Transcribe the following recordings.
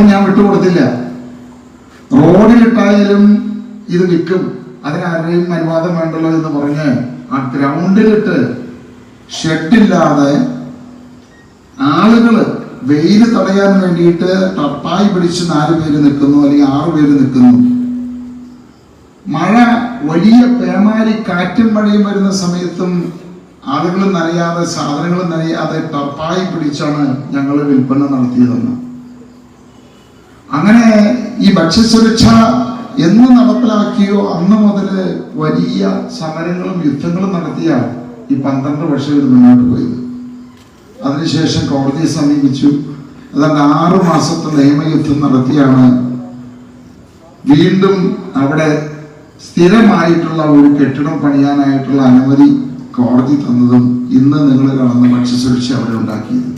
അതൊന്നും ഞാൻ വിട്ടുകൊടുത്തില്ല. റോഡിലിട്ടായാലും ഇത് നിൽക്കും അതിനാരെയും അനുവാദം വേണ്ടല്ലോ എന്ന് പറഞ്ഞ് ആ ഗ്രൗണ്ടിലിട്ട് ഷെഡില്ലാതെ ആളുകൾ വെയിൽ തടയാൻ വേണ്ടിയിട്ട് ടപ്പായി പിടിച്ച് നാല് പേര് നിൽക്കുന്നു അല്ലെങ്കിൽ ആറ് പേര് നിൽക്കുന്നു. മഴ വലിയ പേമാരി കാറ്റും മഴയും വരുന്ന സമയത്തും ആളുകൾ നനയാതെ സാധനങ്ങൾ നനയാതെ ടപ്പായി പിടിച്ചാണ് ഞങ്ങൾ വിൽപ്പന നടത്തിയതെന്ന്. അങ്ങനെ ഈ ഭക്ഷ്യസുരക്ഷ എന്ന് നടപ്പിലാക്കിയോ അന്ന് മുതൽ വലിയ സമരങ്ങളും യുദ്ധങ്ങളും നടത്തിയ ഈ പന്ത്രണ്ട് വർഷം ഇത് മുന്നോട്ട് പോയത്. അതിനുശേഷം കോടതിയെ സമീപിച്ചു. അതുകൊണ്ട് ആറു മാസത്തെ നിയമയുദ്ധം നടത്തിയാണ് വീണ്ടും അവിടെ സ്ഥിരമായിട്ടുള്ള ഒരു കെട്ടിടം പണിയാനായിട്ടുള്ള അനുമതി കോടതി തന്നതും ഇന്ന് നിങ്ങൾ കാണുന്ന ഭക്ഷ്യസുരക്ഷ അവിടെ ഉണ്ടാക്കിയത്.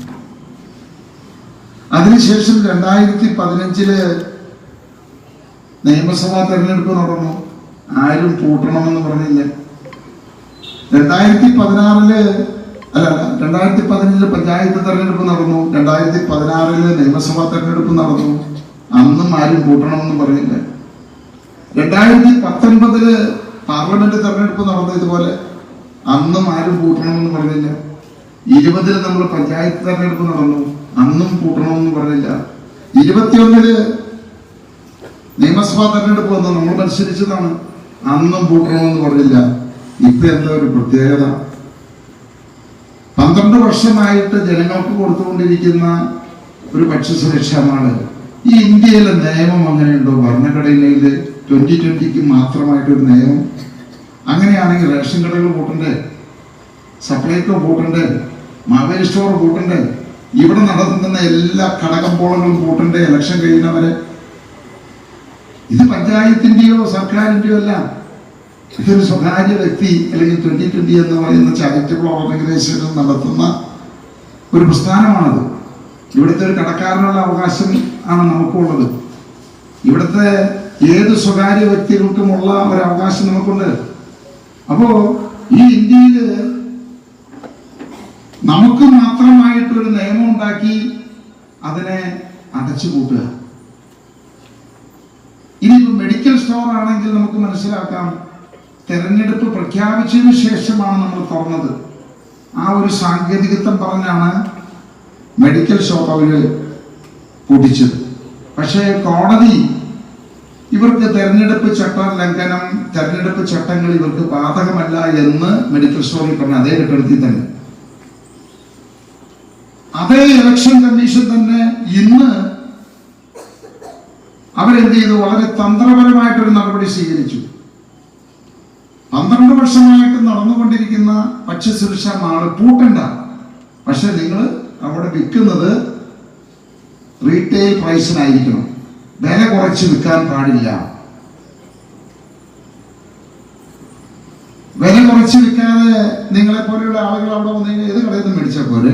അതിനുശേഷം രണ്ടായിരത്തി പതിനഞ്ചിൽ നിയമസഭാ തെരഞ്ഞെടുപ്പ് നടന്നു. ആരും പൂട്ടണമെന്ന് പറഞ്ഞില്ല. രണ്ടായിരത്തി പതിനാറിൽ അല്ല രണ്ടായിരത്തി പതിനഞ്ചിൽ പഞ്ചായത്ത് തെരഞ്ഞെടുപ്പ് നടന്നു. രണ്ടായിരത്തി പതിനാറിൽ നിയമസഭാ തെരഞ്ഞെടുപ്പ് നടന്നു. അന്നും ആരും കൂട്ടണമെന്ന് പറഞ്ഞില്ല. രണ്ടായിരത്തി പത്തൊൻപതിൽ പാർലമെന്റ് തെരഞ്ഞെടുപ്പ് നടന്നു ഇതുപോലെ. അന്നും ആരും കൂട്ടണമെന്ന് പറഞ്ഞില്ല. ഇരുപതിൽ നമ്മൾ പഞ്ചായത്ത് തെരഞ്ഞെടുപ്പ് നടന്നു. അന്നും കൂട്ടണമെന്ന് പറഞ്ഞില്ല. ഇരുപത്തിയൊന്നിൽ നിയമസഭാ തെരഞ്ഞെടുപ്പ് വന്നു. നമ്മൾ മത്സരിച്ചതാണ്. അന്നും കൂട്ടണമെന്ന് പറഞ്ഞില്ല. ഇപ്പൊ എന്താ ഒരു പ്രത്യേകത? പന്ത്രണ്ട് വർഷമായിട്ട് ജനങ്ങൾക്ക് കൊടുത്തുകൊണ്ടിരിക്കുന്ന ഒരു ഭക്ഷ്യസുരക്ഷാമാണ് ഈ ഇന്ത്യയിലെ നിയമം അങ്ങനെയുണ്ടോ? ഭരണഘടനയിൽ ട്വന്റി ട്വന്റിക്ക് മാത്രമായിട്ടൊരു നിയമം? അങ്ങനെയാണെങ്കിൽ റേഷൻ കടകൾ കൂട്ടണ്ടേ സപ്ലൈകോ കൂട്ടണ്ടേ മാവേലി സ്റ്റോർ കൂട്ടണ്ടേ. ഇവിടെ നടത്തുന്ന എല്ലാ കടകമ്പോളങ്ങളും കൂട്ടണ്ടേ. ഇലക്ഷൻ കഴിയുന്നവരെ ഇത് പഞ്ചായത്തിന്റെയോ സർക്കാരിന്റെയോ അല്ല. ഇതൊരു സ്വകാര്യ വ്യക്തി അല്ലെങ്കിൽ ട്വന്റി ട്വന്റി എന്ന് പറയുന്ന ചാരിറ്റബിൾ ഓർഗനൈസേഷൻ നടത്തുന്ന ഒരു പ്രസ്ഥാനമാണത്. ഇവിടുത്തെ ഒരു കടക്കാരനുള്ള അവകാശം ആണ് നമുക്കുള്ളത്. ഇവിടുത്തെ ഏത് സ്വകാര്യ വ്യക്തികൾക്കുമുള്ള ഒരു അവകാശം നമുക്കുണ്ട്. അപ്പോ ഈ ഇന്ത്യയിൽ നമുക്ക് മാത്രമായിട്ട് ഒരു നിയമം ഉണ്ടാക്കി അതിനെ അടച്ചു കൂട്ടുക. ഇനി മെഡിക്കൽ സ്റ്റോർ ആണെങ്കിൽ നമുക്ക് മനസ്സിലാക്കാം തെരഞ്ഞെടുപ്പ് പ്രഖ്യാപിച്ചതിന് ശേഷമാണ് നമ്മൾ തുറന്നത്. ആ ഒരു സാങ്കേതികത്വം പറഞ്ഞാണ് മെഡിക്കൽ ഷോപ്പ് അവർ പൂട്ടിച്ചത്. പക്ഷേ കോടതി ഇവർക്ക് തെരഞ്ഞെടുപ്പ് ചട്ട ലംഘനം തെരഞ്ഞെടുപ്പ് ചട്ടങ്ങൾ ഇവർക്ക് ബാധകമല്ല എന്ന് മെഡിക്കൽ സ്റ്റോറിൽ പറഞ്ഞ അതേ കെട്ടിടത്തിൽ തന്നെ. അതേ ഇലക്ഷൻ കമ്മീഷൻ തന്നെ ഇന്ന് അവരെന്ത് ചെയ്തു? വളരെ തന്ത്രപരമായിട്ടൊരു നടപടി സ്വീകരിച്ചു. പന്ത്രണ്ട് വർഷമായിട്ട് നടന്നുകൊണ്ടിരിക്കുന്ന ഭക്ഷ്യസുരക്ഷാ നാളെ പൂട്ടണ്ട. പക്ഷെ നിങ്ങൾ അവിടെ വിൽക്കുന്നത് റീറ്റെയിൽ പ്രൈസിനായിരിക്കണം വില കുറച്ച് വിൽക്കാൻ പാടില്ല. വില കുറച്ച് വിൽക്കാതെ നിങ്ങളെ പോലെയുള്ള ആളുകൾ അവിടെ വന്നു കഴിഞ്ഞാൽ ഏത് കടയിൽ നിന്ന് മേടിച്ചാൽ പോലെ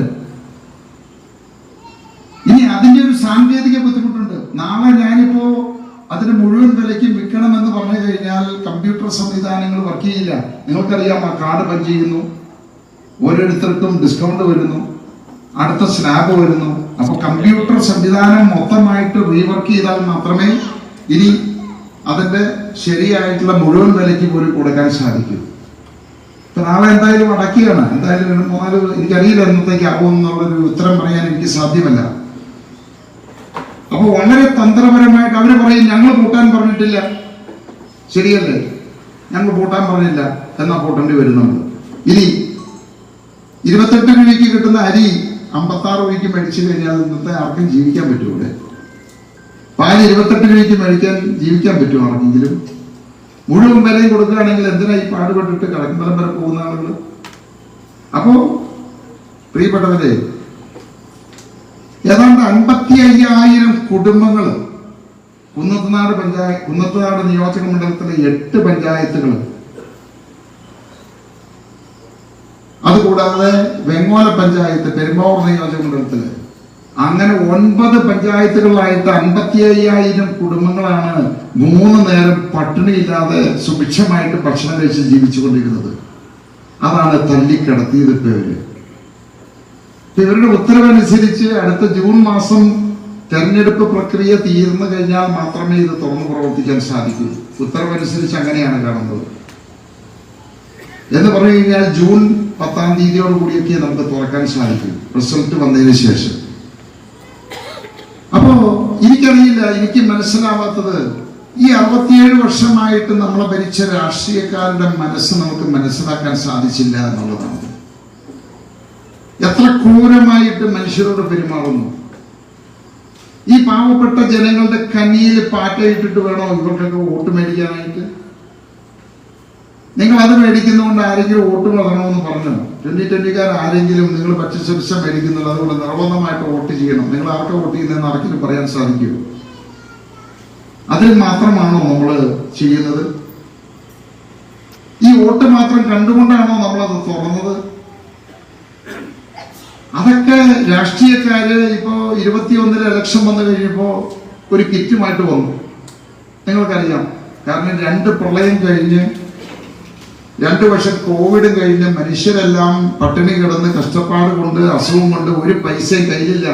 ഇനി അതിന്റെ ഒരു സാങ്കേതിക ബുദ്ധിമുട്ടുണ്ട്. നാളെ ഞാനിപ്പോ അതിന് മുഴുവൻ വിലയ്ക്കും വിൽക്കണമെന്ന് പറഞ്ഞു കഴിഞ്ഞാൽ കമ്പ്യൂട്ടർ സംവിധാനങ്ങൾ വർക്ക് ചെയ്യില്ല. നിങ്ങൾക്കറിയാം ആ കാർഡ് പഞ്ച് ചെയ്യുന്നു. ഓരോരുത്തർക്കും ഡിസ്കൗണ്ട് വരുന്നു. അടുത്ത സ്ലാബ് വരുന്നു. അപ്പൊ കമ്പ്യൂട്ടർ സംവിധാനം മൊത്തമായിട്ട് റീവർക്ക് ചെയ്താൽ മാത്രമേ ഇനി അതിന്റെ ശരിയായിട്ടുള്ള മുഴുവൻ വിലയ്ക്ക് പോലും കൊടുക്കാൻ സാധിക്കൂ. ഇപ്പൊ നാളെ എന്തായാലും അടക്കുകയാണ് എന്തായാലും മൂന്നാൽ എനിക്കറിയില്ല എന്നത്തേക്ക് ആകുമെന്നുള്ളൊരു ഉത്തരം പറയാൻ എനിക്ക് സാധ്യമല്ല. അപ്പൊ വളരെ തന്ത്രപരമായിട്ട് അവർ പറയും ഞങ്ങൾ പൂട്ടാൻ പറഞ്ഞിട്ടില്ല. ശരിയല്ലേ? ഞങ്ങൾ പൂട്ടാൻ പറഞ്ഞില്ല. എന്നാ പൂട്ടേണ്ടി വരുന്നുണ്ട് ഇനി ഇരുപത്തെട്ട് രൂപയ്ക്ക് കിട്ടുന്ന അരി അമ്പത്താറ് രൂപയ്ക്ക് മേടിച്ചു കഴിഞ്ഞാൽ ഇന്നത്തെ ആർക്കും ജീവിക്കാൻ പറ്റുമോ ഇവിടെ? പാൽ ഇരുപത്തെട്ട് രൂപയ്ക്ക് മേടിക്കാൻ ജീവിക്കാൻ പറ്റും ആർക്കെങ്കിലും? മുഴുവൻ വിലയും കൊടുക്കുകയാണെങ്കിൽ എന്തിനാ ഈ പാടുപെട്ടിട്ട് കടക്കുമ്പലം വരെ പോകുന്ന ആളുകൾ അപ്പോ പ്രിയപ്പെട്ടവരെ ഏതാണ്ട് അൻപത്തി അയ്യായിരം കുടുംബങ്ങൾ കുന്നത്തുനാട് പഞ്ചായത്ത് കുന്നത്തുനാട് നിയോജക മണ്ഡലത്തിലെ എട്ട് പഞ്ചായത്തുകൾ. അതുകൂടാതെ വെങ്ങോല പഞ്ചായത്ത് പെരുമ്പാവൂർ നിയോജക മണ്ഡലത്തിൽ അങ്ങനെ ഒൻപത് പഞ്ചായത്തുകളിലായിട്ട് അൻപത്തി അയ്യായിരം കുടുംബങ്ങളാണ് മൂന്ന് നേരം പട്ടിണിയില്ലാതെ സുഭിക്ഷമായിട്ട് ഭക്ഷണം കഴിച്ച് ജീവിച്ചുകൊണ്ടിരുന്നത്. അതാണ് തല്ലിക്കടത്തിയത് പേര്. ഇവരുടെ ഉത്തരവനുസരിച്ച് അടുത്ത ജൂൺ മാസം തെരഞ്ഞെടുപ്പ് പ്രക്രിയ തീർന്നു കഴിഞ്ഞാൽ മാത്രമേ ഇത് തുറന്നു പ്രവർത്തിക്കാൻ സാധിക്കൂ. ഉത്തരവനുസരിച്ച് അങ്ങനെയാണ് കാണുന്നത്. എന്ന് പറഞ്ഞു കഴിഞ്ഞാൽ ജൂൺ പത്താം തീയതിയോട് കൂടിയൊക്കെ നമുക്ക് തുറക്കാൻ സാധിക്കും. റിസൾട്ട് വന്നതിന് ശേഷം. അപ്പോ എനിക്കറിയില്ല എനിക്ക് മനസ്സിലാവാത്തത് ഈ അറുപത്തിയേഴ് വർഷമായിട്ട് നമ്മളെ ഭരിച്ച രാഷ്ട്രീയക്കാരുടെ മനസ്സ് നമുക്ക് മനസ്സിലാക്കാൻ സാധിച്ചില്ല എന്നുള്ളതാണ്. എത്ര ക്രൂരമായിട്ട് മനുഷ്യരോട് പെരുമാറുന്നു? ഈ പാവപ്പെട്ട ജനങ്ങളുടെ കന്നിയിൽ പാറ്റയിട്ടിട്ട് വേണോ ഇവർക്കൊക്കെ വോട്ട് മേടിക്കാനായിട്ട്? നിങ്ങൾ അത് മേടിക്കുന്നതുകൊണ്ട് ആരെങ്കിലും വോട്ട് വളരണമെന്ന് പറഞ്ഞു? ട്വന്റി ട്വന്റിക്കാർ ആരെങ്കിലും നിങ്ങൾ പച്ചശിർഷ മേടിക്കുന്നുണ്ട് അതുകൊണ്ട് നിർബന്ധമായിട്ട് വോട്ട് ചെയ്യണം. നിങ്ങൾ ആർക്ക് വോട്ട് ചെയ്യുന്നതെന്ന് ആർക്കെങ്കിലും പറയാൻ സാധിക്കുമോ അതിൽ മാത്രമാണോ നമ്മൾ ചെയ്യുന്നത്? ഈ വോട്ട് മാത്രം കണ്ടുകൊണ്ടാണോ നമ്മളത് തുറന്നത്? അതൊക്കെ രാഷ്ട്രീയക്കാര് ഇപ്പോ ഇരുപത്തിയൊന്നിൽ ഇലക്ഷൻ വന്നു കഴിഞ്ഞപ്പോ ഒരു കിറ്റുമായിട്ട് വന്നു. നിങ്ങൾക്കറിയാം. കാരണം രണ്ട് പ്രളയം കഴിഞ്ഞ് രണ്ടു വർഷം കോവിഡും കഴിഞ്ഞ് മനുഷ്യരെല്ലാം പട്ടിണി കിടന്ന് കഷ്ടപ്പാട് കൊണ്ട് അസുഖം കൊണ്ട് ഒരു പൈസയും കയ്യിലില്ല.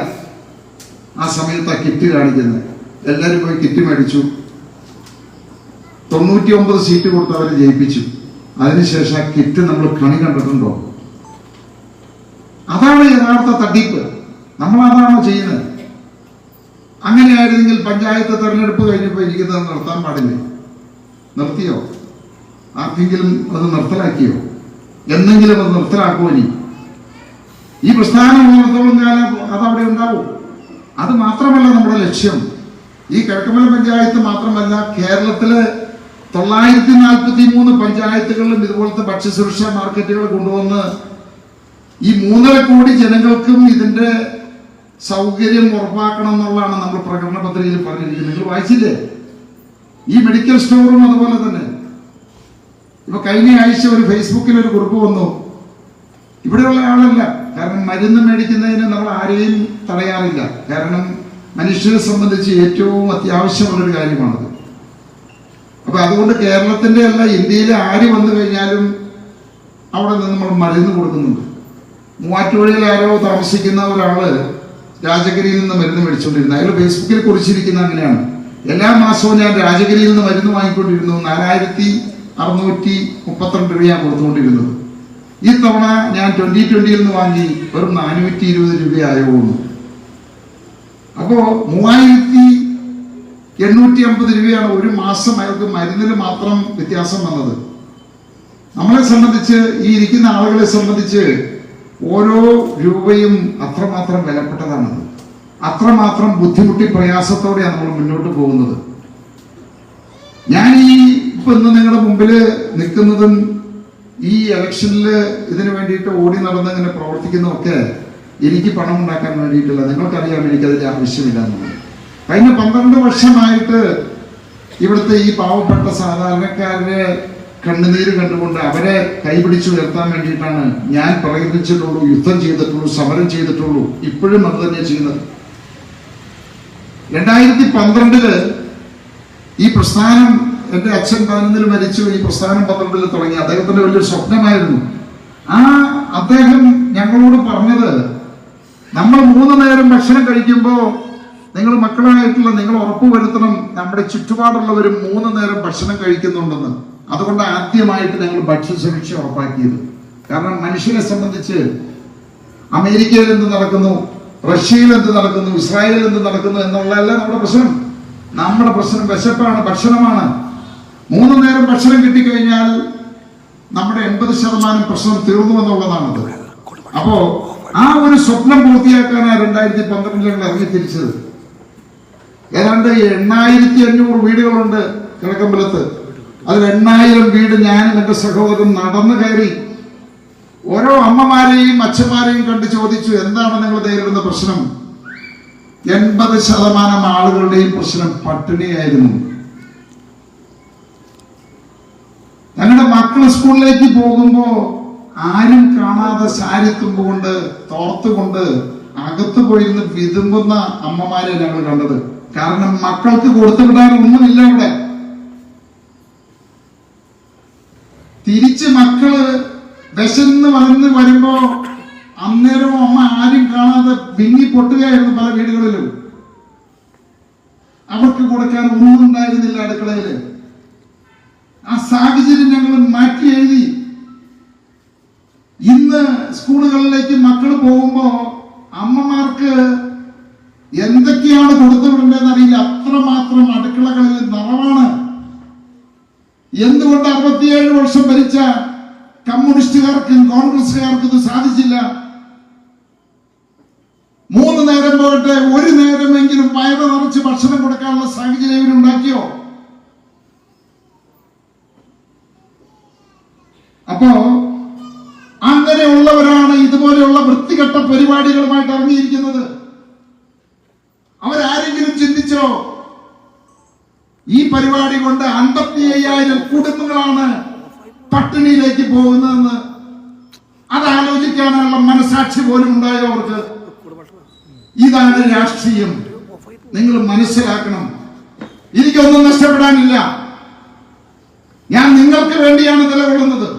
ആ സമയത്ത് ആ കിറ്റ് കാണിക്കുന്നത്. എല്ലാവരും പോയി കിറ്റ് മേടിച്ചു. തൊണ്ണൂറ്റി ഒമ്പത് സീറ്റ് കൊടുത്ത് അവരെ ജയിപ്പിച്ചു. അതിനുശേഷം ആ കിറ്റ് നമ്മൾ കണി കണ്ടിട്ടുണ്ടോ? അതാണ് യഥാർത്ഥ തട്ടിപ്പ്. നമ്മൾ അതാണോ ചെയ്യുന്നത്? അങ്ങനെയായിരുന്നെങ്കിൽ പഞ്ചായത്ത് തെരഞ്ഞെടുപ്പ് കഴിഞ്ഞപ്പോൾ ഇരിക്കുന്നത് നടത്താൻ പാടില്ലേ? നിർത്തിയോ? ആർക്കെങ്കിലും അത് നിർത്തലാക്കിയോ? എന്നെങ്കിലും അത് നിർത്തലാക്കുമോ ഇനി? ഈ പ്രസ്ഥാനം ഉള്ളിടത്തോളം കാലം അതവിടെ ഉണ്ടാവും. അത് മാത്രമല്ല നമ്മുടെ ലക്ഷ്യം. ഈ കിഴക്കമല പഞ്ചായത്ത് മാത്രമല്ല കേരളത്തിൽ തൊള്ളായിരത്തി നാൽപ്പത്തി മൂന്ന് പഞ്ചായത്തുകളിലും ഇതുപോലത്തെ ഭക്ഷ്യസുരക്ഷാ മാർക്കറ്റുകൾ കൊണ്ടുവന്ന് ഈ മൂന്നര കോടി ജനങ്ങൾക്കും ഇതിന്റെ സൗകര്യം ഉറപ്പാക്കണം എന്നുള്ളതാണ് നമ്മൾ പ്രകടന പത്രികയിൽ പറഞ്ഞിരിക്കുന്നത്. നിങ്ങൾ വായിച്ചില്ലേ? ഈ മെഡിക്കൽ സ്റ്റോറും അതുപോലെ തന്നെ. ഇപ്പൊ കഴിഞ്ഞ ആഴ്ച ഒരു ഫേസ്ബുക്കിൽ ഒരു കുറിപ്പ് വന്നു. ഇവിടെയുള്ള ആളല്ല. കാരണം മരുന്ന് മേടിക്കുന്നതിന് നമ്മൾ ആരെയും തടയാറില്ല. കാരണം മനുഷ്യരെ സംബന്ധിച്ച് ഏറ്റവും അത്യാവശ്യമുള്ളൊരു കാര്യമാണത്. അപ്പൊ അതുകൊണ്ട് കേരളത്തിന്റെ അല്ല ഇന്ത്യയിലെ ആര് വന്നു കഴിഞ്ഞാലും അവിടെ നിന്ന് നമ്മൾ മരുന്ന് കൊടുക്കുന്നുണ്ട്. മൂവാറ്റുപുഴയിൽ ആരോ താമസിക്കുന്ന ഒരാൾ രാജഗിരിയിൽ നിന്ന് മരുന്ന് മേടിച്ചുകൊണ്ടിരുന്നു. അയാൾ ഫേസ്ബുക്കിൽ കുറിച്ചിരിക്കുന്ന അങ്ങനെയാണ്. എല്ലാ മാസവും ഞാൻ രാജഗിരിയിൽ നിന്ന് മരുന്ന് വാങ്ങിക്കൊണ്ടിരുന്നു. നാലായിരത്തി അറുന്നൂറ്റി മുപ്പത്തിരണ്ട് രൂപയാണ് കൊടുത്തുകൊണ്ടിരുന്നത്. ഈ തവണ ഞാൻ ട്വന്റി ട്വന്റിയിൽ നിന്ന് വാങ്ങി. വെറും നാനൂറ്റി ഇരുപത് രൂപയായോ അപ്പോ മൂവായിരത്തി എണ്ണൂറ്റി അമ്പത് രൂപയാണ് ഒരു മാസം അയാൾക്ക് മരുന്നിൽ മാത്രം വ്യത്യാസം വന്നത്. നമ്മളെ സംബന്ധിച്ച് ഈ ഇരിക്കുന്ന ആളുകളെ സംബന്ധിച്ച് ഓരോ രൂപയും അത്രമാത്രം വിലപ്പെട്ടതാണ്. അത്രമാത്രം ബുദ്ധിമുട്ടി പ്രയാസത്തോടെയാണ് നമ്മൾ മുന്നോട്ട് പോകുന്നത്. ഞാൻ ഈ ഇപ്പൊ ഇന്ന് നിങ്ങളുടെ മുമ്പിൽ നിൽക്കുന്നതും ഈ ഇലക്ഷനിൽ ഇതിനു വേണ്ടിയിട്ട് ഓടി നടന്ന് ഇങ്ങനെ പ്രവർത്തിക്കുന്നതൊക്കെ എനിക്ക് പണം ഉണ്ടാക്കാൻ വേണ്ടിയിട്ടില്ല. നിങ്ങൾക്കറിയാം എനിക്കതിന്റെ ആവശ്യമില്ല എന്നുള്ളത്. കഴിഞ്ഞ പന്ത്രണ്ട് വർഷമായിട്ട് ഇവിടുത്തെ ഈ പാവപ്പെട്ട സാധാരണക്കാരുടെ കണ്ണുനീര് കണ്ടുകൊണ്ട് അവരെ കൈപിടിച്ചു ഉയർത്താൻ വേണ്ടിയിട്ടാണ് ഞാൻ പ്രയത്നിച്ചിട്ടുള്ളൂ യുദ്ധം ചെയ്തിട്ടുള്ളൂ സമരം ചെയ്തിട്ടുള്ളൂ ഇപ്പോഴും അത് തന്നെ ചെയ്യുന്നത്. രണ്ടായിരത്തി പന്ത്രണ്ടിൽ ഈ പ്രസ്ഥാനം എന്റെ അച്ഛൻ പതിനൊന്നിൽ മരിച്ചു ഈ പ്രസ്ഥാനം പന്ത്രണ്ടിൽ തുടങ്ങി. അദ്ദേഹത്തിന്റെ വലിയൊരു സ്വപ്നമായിരുന്നു. ആ അദ്ദേഹം ഞങ്ങളോട് പറഞ്ഞത് നമ്മൾ മൂന്ന് നേരം ഭക്ഷണം കഴിക്കുമ്പോൾ നിങ്ങൾ മക്കളായിട്ടുള്ള നിങ്ങൾ ഉറപ്പുവരുത്തണം. നമ്മുടെ ചുറ്റുപാടുള്ളവരും മൂന്ന് നേരം ഭക്ഷണം കഴിക്കുന്നുണ്ടെന്ന്. അതുകൊണ്ട് ആദ്യമായിട്ട് ഞങ്ങൾ ഭക്ഷ്യസുരക്ഷ ഉറപ്പാക്കിയത്. കാരണം മനുഷ്യനെ സംബന്ധിച്ച് അമേരിക്കയിൽ എന്ത് നടക്കുന്നു റഷ്യയിൽ എന്ത് നടക്കുന്നു ഇസ്രായേലിൽ എന്ത് നടക്കുന്നു എന്നുള്ളതല്ല നമ്മുടെ പ്രശ്നം. നമ്മുടെ പ്രശ്നം വിശപ്പാണ് ഭക്ഷണമാണ്. മൂന്ന് നേരം ഭക്ഷണം കിട്ടിക്കഴിഞ്ഞാൽ നമ്മുടെ എൺപത് ശതമാനം പ്രശ്നം തീർന്നു എന്നുള്ളതാണത് അപ്പോ ആ ഒരു സ്വപ്നം പൂർത്തിയാക്കാനാണ് രണ്ടായിരത്തി പന്ത്രണ്ടിൽ ഞങ്ങൾ ഇറങ്ങി തിരിച്ചത്. ഏതാണ്ട് എണ്ണായിരത്തി അഞ്ഞൂറ് വീടുകളുണ്ട് കിഴക്കമ്പലത്ത്. അതിൽ എണ്ണായിരം വീട് ഞാനും എന്റെ സഹോദരൻ നടന്നു കയറി. ഓരോ അമ്മമാരെയും അച്ഛന്മാരെയും കണ്ട് ചോദിച്ചു എന്താണ് നിങ്ങൾ നേരിടുന്ന പ്രശ്നം? എൺപത് ശതമാനം ആളുകളുടെയും പ്രശ്നം പട്ടിണിയായിരുന്നു. ഞങ്ങളുടെ മക്കൾ സ്കൂളിലേക്ക് പോകുമ്പോ ആരും കാണാതെ സാരി തുമ്പുകൊണ്ട് തോർത്തുകൊണ്ട് അകത്തു പോയിരുന്ന് വിതുമ്പുന്ന അമ്മമാരെ ഞങ്ങൾ കണ്ടത്. കാരണം മക്കൾക്ക് കൊടുത്തു വിടാൻ ഒന്നുമില്ല അവിടെ. തിരിച്ച് മക്കൾ വിശന്ന് വളർന്ന് വരുമ്പോ അന്നേരവും അമ്മ ആരും കാണാതെ വിങ്ങി പൊട്ടുകയായിരുന്നു പല വീടുകളിലും. അവർക്ക് കൊടുക്കാൻ ഒന്നും ഉണ്ടായിരുന്നില്ല അടുക്കളയിൽ. ആ സാഹചര്യം ഞങ്ങൾ മാറ്റി എഴുതി. ഇന്ന് സ്കൂളുകളിലേക്ക് മക്കൾ പോകുമ്പോ അമ്മമാർക്ക് എന്തൊക്കെയാണ് കൊടുത്തു വിടേണ്ടതെന്ന് അറിയില്ല. അത്രമാത്രം അടുക്കളകളിൽ നിറവാണ്. എന്തുകൊണ്ട് അറുപത്തിയേഴ് വർഷം ഭരിച്ച കമ്മ്യൂണിസ്റ്റുകാർക്കും കോൺഗ്രസുകാർക്കും ഇത് സാധിച്ചില്ല? മൂന്ന് നേരം പോയിട്ട് ഒരു നേരമെങ്കിലും വയറ് നിറച്ച് ഭക്ഷണം കൊടുക്കാനുള്ള സാഹചര്യം ഇവരുണ്ടാക്കിയോ അപ്പോ അങ്ങനെയുള്ളവരാണ് ഇതുപോലെയുള്ള വൃത്തികെട്ട പരിപാടികളുമായിട്ട് ഇറങ്ങിയിരിക്കുന്നത് അവരാരെങ്കിലും ചിന്തിച്ചോ ഈ പരിപാടി കൊണ്ട് അയ്യായിരം കുടുംബങ്ങളാണ് പട്ടിണിയിലേക്ക് പോകുന്നതെന്ന് അത് ആലോചിക്കാനുള്ള മനസാക്ഷി പോലും ഉണ്ടായോ അവർക്ക് ഇതാണ് രാഷ്ട്രീയം. നിങ്ങൾ മനസ്സിലാക്കണം. എനിക്കൊന്നും നഷ്ടപ്പെടാനില്ല. ഞാൻ നിങ്ങൾക്ക് വേണ്ടിയാണ് നിലകൊള്ളുന്നത്.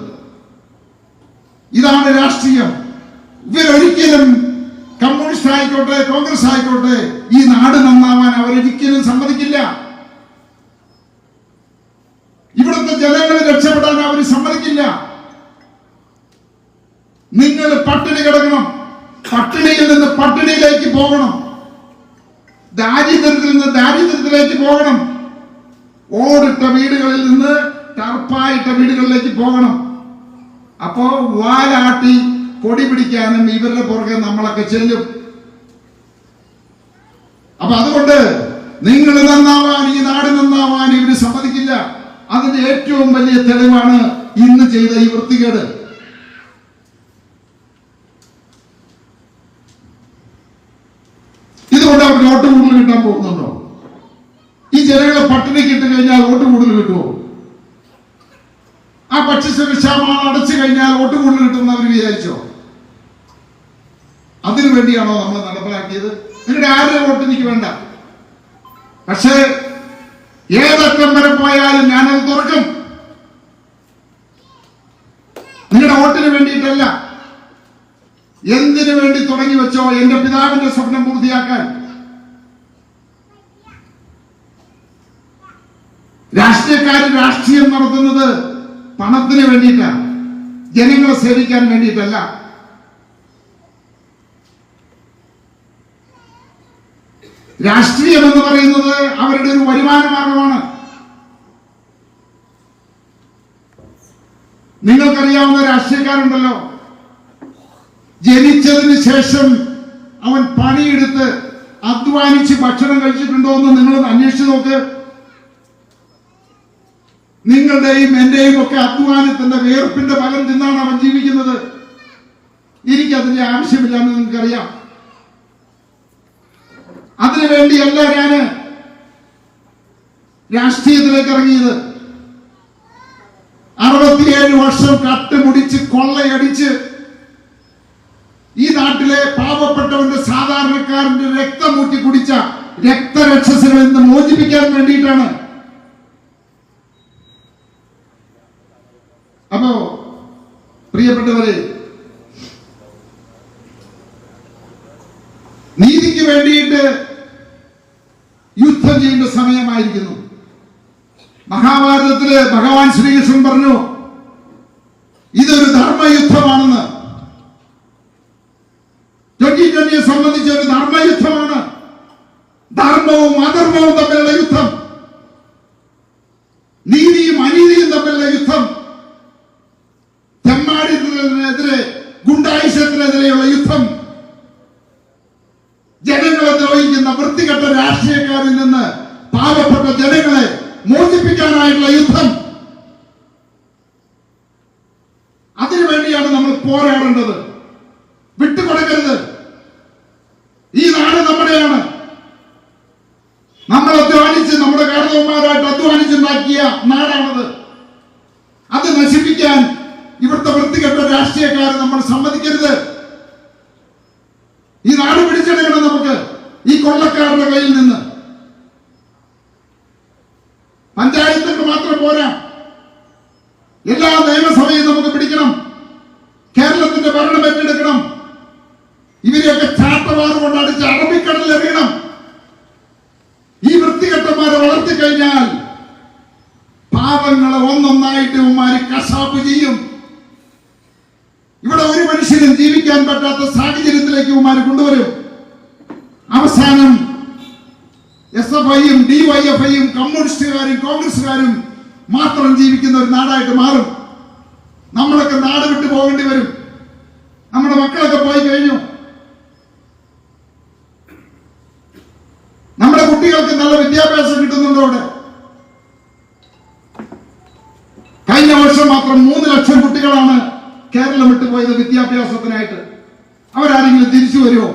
ഇതാണ് രാഷ്ട്രീയം. ഇവരൊരിക്കലും കമ്മ്യൂണിസ്റ്റ് ആയിക്കോട്ടെ കോൺഗ്രസ് ആയിക്കോട്ടെ ഈ നാട് നന്നാവാൻ അവരൊരിക്കലും സമ്മതിക്കില്ല ഇവിടുത്തെ ജനങ്ങൾ രക്ഷപ്പെടാൻ അവർ സമ്മതിക്കില്ല നിങ്ങൾ പട്ടിണി കിടക്കണം പട്ടിണിയിൽ നിന്ന് പട്ടിണിയിലേക്ക് പോകണം. ദാരിദ്ര്യത്തിൽ നിന്ന് ദാരിദ്ര്യത്തിലേക്ക് പോകണം. ഓടിട്ട വീടുകളിൽ നിന്ന് ടർപ്പായിട്ട വീടുകളിലേക്ക് പോകണം. അപ്പോ വാലാട്ടി കൊടി പിടിക്കാനും ഇവരുടെ പുറകെ നമ്മളൊക്കെ ചെല്ലും. അപ്പൊ അതുകൊണ്ട് നിങ്ങൾ നന്നാവാൻ ഈ നാട് നന്നാവാൻ ഇവർ സമ്മതിക്കില്ല. അതിന്റെ ഏറ്റവും വലിയ തെളിവാണ് ഇന്ന് ചെയ്ത ഈ വൃത്തികേട് ഇതുകൊണ്ട് അവർക്ക് വോട്ട് കൂടുതൽ കിട്ടാൻ പോകുന്നുണ്ടോ? ഈ ജനങ്ങളെ പട്ടിണിക്ക് കഴിഞ്ഞാൽ വോട്ട് കൂടുതൽ കിട്ടുമോ? ആ ഭക്ഷ്യസുരക്ഷാമാണ് അടച്ചു കഴിഞ്ഞാൽ വോട്ട് കൂടുതൽ കിട്ടുമെന്ന് അവർ വിചാരിച്ചോ? അതിനു വേണ്ടിയാണോ നമ്മൾ നടപ്പിലാക്കിയത് നിങ്ങളുടെ ആരുടെ വോട്ട് എനിക്ക് വേണ്ട? പക്ഷേ ഏതറ്റം വരെ പോയാലും ഞാനത് തുറക്കും. നിങ്ങളുടെ വോട്ടിന് വേണ്ടിയിട്ടല്ല. എന്തിനു വേണ്ടി തുടങ്ങി വെച്ചോ? എന്റെ പിതാവിന്റെ സ്വപ്നം പൂർത്തിയാക്കാൻ. രാഷ്ട്രീയക്കാർ രാഷ്ട്രീയം നടത്തുന്നത് പണത്തിന് വേണ്ടിയിട്ടാണ്. ജനങ്ങളെ സേവിക്കാൻ വേണ്ടിയിട്ടല്ല. രാഷ്ട്രീയം എന്ന് പറയുന്നത് അവരുടെ ഒരു വരുമാന മാർഗമാണ്. നിങ്ങൾക്കറിയാവുന്ന രാഷ്ട്രീയക്കാരുണ്ടല്ലോ. ജനിച്ചതിന് ശേഷം അവൻ പണിയെടുത്ത് അധ്വാനിച്ച് ഭക്ഷണം കഴിച്ചിട്ടുണ്ടോ എന്ന് നിങ്ങൾ അന്വേഷിച്ചു നോക്ക്. നിങ്ങളുടെയും എന്റെയും ഒക്കെ അധ്വാനത്തിന്റെ വേർപ്പിന്റെ ഫലം തിന്നാണ് അവൻ ജീവിക്കുന്നത്. എനിക്കതിന്റെ ആവശ്യമില്ലാന്ന് നിങ്ങൾക്കറിയാം. അതിനുവേണ്ടിയല്ല ഞാൻ രാഷ്ട്രീയത്തിലേക്ക് ഇറങ്ങിയത്. അറുപത്തിയേഴ് വർഷം കട്ടുമുടിച്ച് കൊള്ളയടിച്ച് ഈ നാട്ടിലെ പാവപ്പെട്ടവന്റെ സാധാരണക്കാരന്റെ രക്തം മുട്ടി കുടിച്ച രക്തരക്ഷസിനെ നിന്ന് മോചിപ്പിക്കാൻ വേണ്ടിയിട്ടാണ് അപ്പോ പ്രിയപ്പെട്ടവരെ നീതിക്ക് വേണ്ടിയിട്ട് യുദ്ധം ചെയ്യേണ്ട സമയമായിരിക്കുന്നു. മഹാഭാരതത്തിൽ ഭഗവാൻ ശ്രീകൃഷ്ണൻ പറഞ്ഞു ഇതൊരു ധർമ്മയുദ്ധമാണെന്ന്. ട്വന്റി ട്വന്റിയെ സംബന്ധിച്ച് ഒരു ധർമ്മയുദ്ധമാണ്. ധർമ്മവും അധർമ്മവും തമ്മിലുള്ള യുദ്ധം നീതിയും അനീതിയും തമ്മിലുള്ള യുദ്ധം തെമ്മാടിത്തത്തിനെതിരെ ഗുണ്ടായുസത്തിനെതിരെയുള്ള യുദ്ധം ജനങ്ങളെ ദ്രോഹിക്കുന്ന വൃത്തികെട്ട രാഷ്ട്രീയക്കാരിൽ നിന്ന് പാവപ്പെട്ട ജനങ്ങളെ മോചിപ്പിക്കാനായിട്ടുള്ള യുദ്ധം അതിനുവേണ്ടിയാണ് നമ്മൾ പോരാടേണ്ടത് വിട്ടുകൊടുക്കരുത് ഈ നാട് നമ്മുടെയാണ് നമ്മൾ അധ്വാനിച്ച് നമ്മുടെ കാരണവന്മാരായിട്ട് അധ്വാനിച്ചുണ്ടാക്കിയ നാടാണത് അത് നശിപ്പിക്കാൻ ഇവിടുത്തെ വൃത്തികെട്ട രാഷ്ട്രീയക്കാർ നമ്മൾ സമ്മതിക്കരുത് ഈ നാട് പിടിച്ചെടുക്കണം നമുക്ക് കൊള്ളക്കാരുടെ കയ്യിൽ നിന്ന്. പഞ്ചായത്തുകൾ മാത്രം പോരാ. എല്ലാ നിയമസഭയും നമുക്ക് പിടിക്കണം. കേരളത്തിന്റെ ഭരണം ഏറ്റെടുക്കണം. ഇവരെയൊക്കെ ചാട്ടവാറ് കൊണ്ട് അടിച്ച് അറബിക്കടലിൽ എറിയണം. ഈ വൃത്തികെട്ടന്മാരെ വളർത്തി കഴിഞ്ഞാൽ പാപങ്ങളെ ഒന്നൊന്നായിട്ട് ഉമ്മാര് കശാപ്പ് ചെയ്യും. ഇവിടെ ഒരു മനുഷ്യനും ജീവിക്കാൻ പറ്റാത്ത സാഹചര്യത്തിലേക്ക് ഉമ്മാര് കൊണ്ടുവരും എസ് എഫ് ഐയും കമ്മ്യൂണിസ്റ്റുകാരും കോൺഗ്രസുകാരും മാത്രം ജീവിക്കുന്ന ഒരു നാടായിട്ട് മാറും. നമ്മളൊക്കെ നാട് വിട്ടു പോകേണ്ടി വരും. നമ്മുടെ മക്കളൊക്കെ പോയി കഴിഞ്ഞു. നമ്മുടെ കുട്ടികൾക്ക് നല്ല വിദ്യാഭ്യാസം കിട്ടുന്നുണ്ടോ അവിടെ. കഴിഞ്ഞ വർഷം മാത്രം മൂന്ന് ലക്ഷം കുട്ടികളാണ് കേരളം വിട്ടുപോയത് വിദ്യാഭ്യാസത്തിനായിട്ട്. അവരാരെങ്കിലും തിരിച്ചു വരുമോ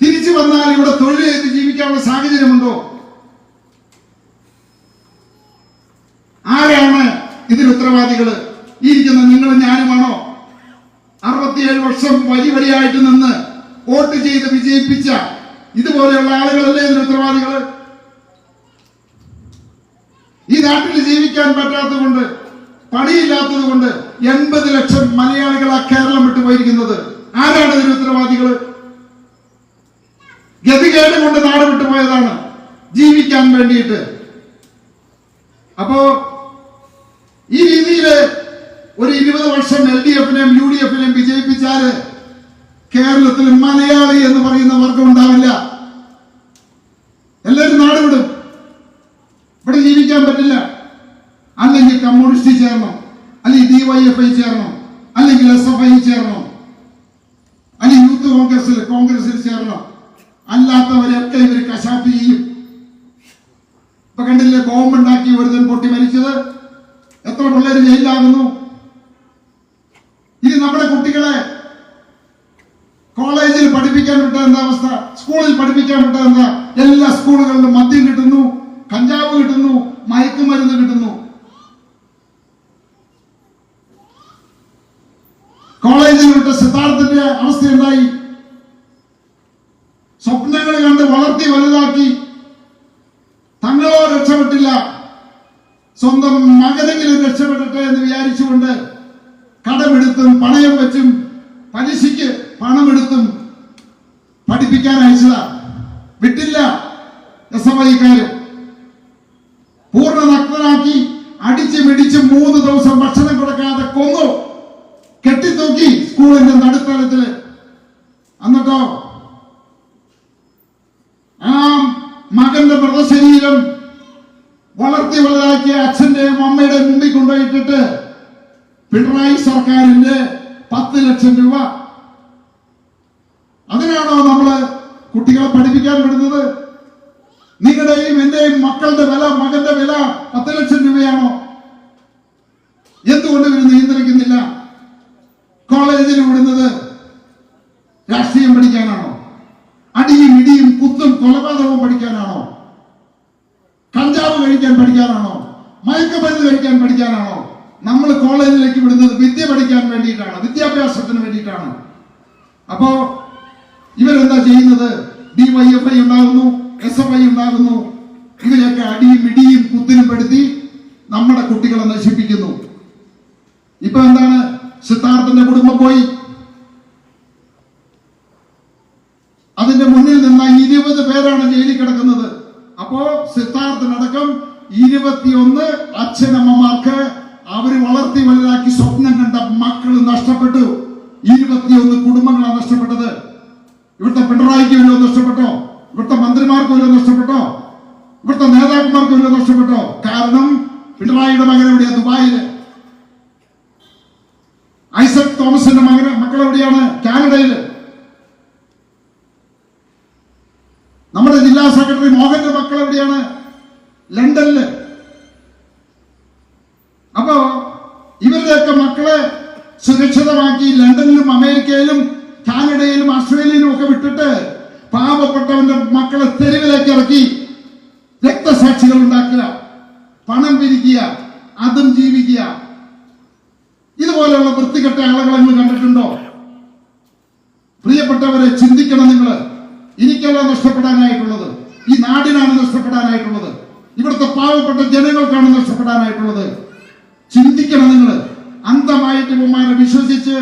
തിരിച്ചു വന്നാൽ ഇവിടെ തൊഴിൽ ചെയ്ത് ജീവിക്കാനുള്ള സാഹചര്യമുണ്ടോ ആരാണ് ഇതിന് ഉത്തരവാദികൾ ഈ ഇരിക്കുന്ന നിങ്ങളും ഞാനുമാണോ അറുപത്തിയേഴ് വർഷം വരി വരിയായിട്ട് നിന്ന് വോട്ട് ചെയ്ത് വിജയിപ്പിച്ച ഇതുപോലെയുള്ള ആളുകളല്ലേ ഇതിന് ഉത്തരവാദികൾ ഈ നാട്ടിൽ ജീവിക്കാൻ പറ്റാത്തത് കൊണ്ട് പണിയില്ലാത്തത് കൊണ്ട് എൺപത് ലക്ഷം മലയാളികൾ ആ കേരളം വിട്ടു പോയിരിക്കുന്നത്. ആരാണ് ഇതിന് ഉത്തരവാദികൾ ഗതികേട് കൊണ്ട് നാട് വിട്ടുപോയതാണ് ജീവിക്കാൻ വേണ്ടിയിട്ട്. അപ്പോ ഈ രീതിയിൽ ഒരു ഇരുപത് വർഷം എൽ ഡി എഫിനെയും യു ഡി എഫിനെയും വിജയിപ്പിച്ചാൽ കേരളത്തിൽ മലയാളി എന്ന് പറയുന്ന വർഗം ഉണ്ടാവില്ല എല്ലാവരും നാട് വിടും ഇവിടെ ജീവിക്കാൻ പറ്റില്ല അല്ലെങ്കിൽ കമ്മ്യൂണിസ്റ്റ് ചേരണം ഡിവൈഎഫ്ഐ ചേരണം അല്ലെങ്കിൽ എസ് എഫ് ഐ ചേരണം അല്ലെങ്കിൽ യൂത്ത് കോൺഗ്രസിൽ കോൺഗ്രസിൽ ചേരണം അല്ലാത്തവരെയൊക്കെ ഇവർ കശാപ്പ് ചെയ്യും. ഇപ്പൊ കണ്ടില്ലേ ബോംബ് ഉണ്ടാക്കി ഒരുതൻ പൊട്ടി മരിച്ചത്? എത്ര പിള്ളേർ ജയിലാകുന്നു ഇനി നമ്മുടെ കുട്ടികളെ കോളേജിൽ പഠിപ്പിക്കാൻ വിട്ട എന്താ അവസ്ഥ? സ്കൂളിൽ പഠിപ്പിക്കാൻ വിട്ട എന്താ? എല്ലാ സ്കൂളുകളിലും മദ്യം കിട്ടുന്നു കഞ്ചാവ് കിട്ടുന്നു മയക്കുമരുന്ന് കിട്ടുന്നു. കോളേജിൽ അവസ്ഥയുണ്ടായി. സ്വപ്നങ്ങൾ കണ്ട് വളർത്തി വലുതാക്കി. തങ്ങളോ രക്ഷപ്പെട്ടില്ല. സ്വന്തം മകനെങ്കിലും രക്ഷപ്പെടട്ടെ എന്ന് വിചാരിച്ചുകൊണ്ട് കടമെടുത്തും പണയം വെച്ചും പലിശയ്ക്ക് പണമെടുത്തും പഠിപ്പിക്കാൻ അയച്ചതാ. വിട്ടില്ല എസ് എം ഐക്കാര് പൂർണ നഗ്നനാക്കി അടിച്ച് പിടിച്ച് മൂന്ന് ദിവസം ഭക്ഷണം കൊടുക്കാതെ കൊന്നു കെട്ടിത്തൂക്കി സ്കൂളിന്റെ നടുത്തളത്തിൽ എന്നിട്ടോ ആ മകന്റെ മൃതശരീരം വളർത്തി വലുതാക്കിയ അച്ഛന്റെയും അമ്മയുടെയും മുമ്പിൽ കൊണ്ടുപോയിട്ടിട്ട് പിണറായി സർക്കാരിന്റെ പത്ത് ലക്ഷം രൂപ അതിനാണോ നമ്മൾ കുട്ടികളെ പഠിപ്പിക്കാൻ വിടുന്നത് നിങ്ങളുടെയും എന്റെയും മക്കളുടെ വില മകന്റെ വില പത്ത് ലക്ഷം രൂപയാണോ എന്തുകൊണ്ട് ഇവർ നിയന്ത്രിക്കുന്നില്ല കോളേജിൽ വിടുന്നത്? രാഷ്ട്രീയം പഠിക്കാനാണോ? അടിയും ഇടിയും കുത്തും കൊലപാതകവും പഠിക്കാനാണോ? കഞ്ചാവ് കഴിക്കാൻ പഠിക്കാനാണോ? മയക്കുമരുന്ന് കഴിക്കാൻ പഠിക്കാനാണോ? നമ്മൾ കോളേജിലേക്ക് വിടുന്നത് വിദ്യ പഠിക്കാൻ വേണ്ടിയിട്ടാണ് വിദ്യാഭ്യാസത്തിന് വേണ്ടിയിട്ടാണ്. അപ്പോ ഇവരെന്താ ചെയ്യുന്നത്? ഡി വൈ എഫ് ഐ ഉണ്ടാകുന്നു എസ് എഫ് ഐ ഉണ്ടാകുന്നു. ഇവരെയൊക്കെ അടിയും ഇടിയും കുത്തിനും പെടുത്തി നമ്മുടെ കുട്ടികളെ നശിപ്പിക്കുന്നു ഇപ്പൊ എന്താണ് സിദ്ധാർത്ഥന്റെ കുടുംബം പോയി അതിന്റെ മുന്നിൽ നിന്ന ഇരുപത് പേരാണ് ജയിലിൽ കിടക്കുന്നത് അപ്പോ സിദ്ധാർത്ഥനടക്കം ഇരുപത്തിയൊന്ന് അച്ഛനമ്മമാർക്ക് അവർ വളർത്തി വലുതാക്കി സ്വപ്നം കണ്ട മക്കൾ നഷ്ടപ്പെട്ടു. ഇരുപത്തിയൊന്ന് കുടുംബങ്ങളാണ് നഷ്ടപ്പെട്ടത്. ഇവിടുത്തെ പിണറായിക്ക് വല്ലതും നഷ്ടപ്പെട്ടോ? ഇവിടുത്തെ മന്ത്രിമാർക്ക് വല്ലതും നഷ്ടപ്പെട്ടോ? ഇവിടുത്തെ നേതാക്കന്മാർക്ക് വല്ലതും നഷ്ടപ്പെട്ടോ? കാരണം പിണറായിയുടെ മകൻ എവിടെയാ? ദുബായിൽ. ഐസക് തോമസിന്റെ മകന് മക്കൾ എവിടെയാണ്? കാനഡയിൽ. പണം പിരിക്കുക അതും ജീവിക്കുക. ഇതുപോലെയുള്ള വൃത്തികെട്ട ആളുകളെ നിങ്ങൾ കണ്ടിട്ടുണ്ടോ? പ്രിയപ്പെട്ടവരെ ചിന്തിക്കണം നിങ്ങൾ. എനിക്കല്ല നഷ്ടപ്പെടാനായിട്ടുള്ളത്. ഈ നാടിനാണ് നഷ്ടപ്പെടാനായിട്ടുള്ളത്. ഇവിടുത്തെ പാവപ്പെട്ട ജനങ്ങൾക്കാണ് നഷ്ടപ്പെടാനായിട്ടുള്ളത്. ചിന്തിക്കണം നിങ്ങൾ. അന്ധമായിട്ട് ഉമ്മാനെ വിശ്വസിച്ച്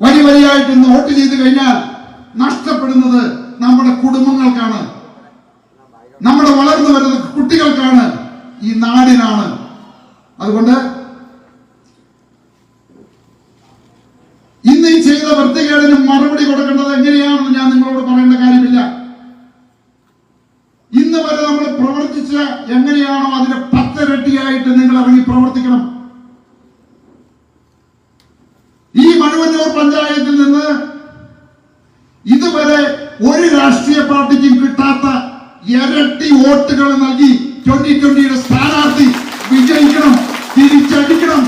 വരി വരിയായിട്ട് ഇന്ന് വോട്ട് ചെയ്ത് കഴിഞ്ഞാൽ നഷ്ടപ്പെടുന്നത് നമ്മുടെ കുടുംബങ്ങൾക്കാണ്. ആർക്കാണ് ഈ നാടിനാണ്. അതുകൊണ്ട് ഇന്ന് ഈ ചെയ്ത വൃത്തികേടിന് മറുപടി കൊടുക്കേണ്ടത് എങ്ങനെയാണെന്ന് ഞാൻ നിങ്ങളോട് പറയേണ്ട കാര്യമില്ല. ഇന്ന് വരെ നമ്മൾ പ്രവർത്തിച്ച എങ്ങനെയാണോ അതിന്റെ പത്തിരട്ടിയായിട്ട് നിങ്ങൾ ഇറങ്ങി പ്രവർത്തിക്കണം. ഈ മഴുവന്നൂർ പഞ്ചായത്തിൽ നിന്ന് ഇതുവരെ ഒരു രാഷ്ട്രീയ പാർട്ടിക്കും കിട്ടാത്ത ഇരട്ടി വോട്ടുകൾ നൽകി ട്വന്റി ട്വന്റിയുടെ സ്ഥാനാർത്ഥി വിജയിക്കണം തിരിച്ചടിക്കണം.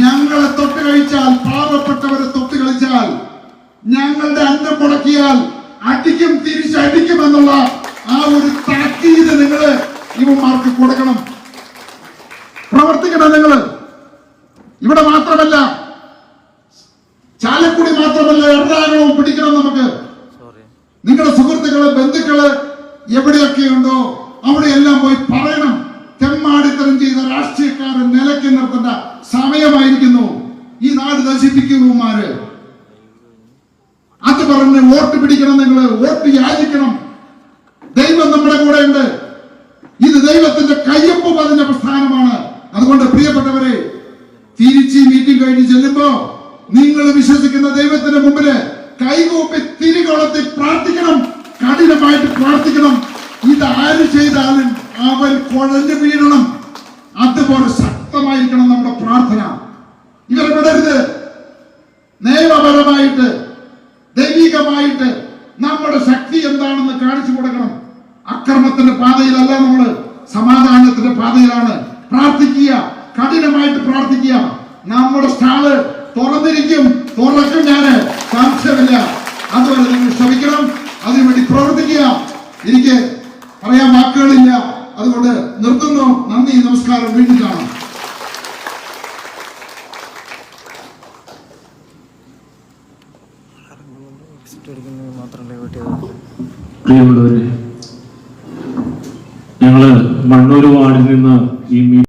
ഞങ്ങളെ തൊട്ട് കഴിച്ചാൽ പാവപ്പെട്ടവരെ തൊട്ട് കളിച്ചാൽ ഞങ്ങളുടെ അന്നം മുടക്കിയാൽ അടിക്കും തിരിച്ചടിക്കും എന്നുള്ള ആ ഒരു താക്കീത് നിങ്ങൾ ഇവന്മാർക്ക് കൊടുക്കണം. പ്രവർത്തിക്കണം നിങ്ങൾ ഇവിടെ മാത്രമല്ല ചാലക്കുടി മാത്രമല്ല എറണാകുളവും പിടിക്കണം നമുക്ക് നിങ്ങളുടെ സുഹൃത്തുക്കൾ ബന്ധുക്കൾ എവിടെയൊക്കെയുണ്ടോ അവിടെയെല്ലാം പോയി പറയണം. തെമ്മാടിത്തരം ചെയ്ത രാഷ്ട്രീയക്കാരൻ നിലയ്ക്ക് നിർത്തേണ്ട സമയമായിരിക്കുന്നു. ഈ നാട് നശിപ്പിക്കുന്നവന്മാര് അത് പറഞ്ഞ് വോട്ട് പിടിക്കണം നിങ്ങൾ വോട്ട് യാചിക്കണം. ദൈവം നമ്മുടെ കൂടെ ഉണ്ട്. ഇത് ദൈവത്തിന്റെ കയ്യൊപ്പ് പതിഞ്ഞ പ്രസ്ഥാനമാണ്. അതുകൊണ്ട് പ്രിയപ്പെട്ടവരെ തിരിച്ച് മീറ്റിംഗ് കഴിഞ്ഞ് ചെല്ലുമ്പോ നിങ്ങൾ വിശ്വസിക്കുന്ന ദൈവത്തിന്റെ മുമ്പിൽ ചെയ്താലും അവൻ കുഴഞ്ഞു വീഴണം. അതുപോലെ ശക്തമായിരിക്കണം നമ്മുടെ പ്രാർത്ഥന. ഇവരെ വിടരുത്. നിയമപരമായിട്ട് ദൈവികമായിട്ട് നമ്മുടെ ശക്തി എന്താണെന്ന് കാണിച്ചു കൊടുക്കണം. അക്രമത്തിന്റെ പാതയിലല്ല നമ്മൾ സമാധാനത്തിന്റെ പാതയിലാണ്.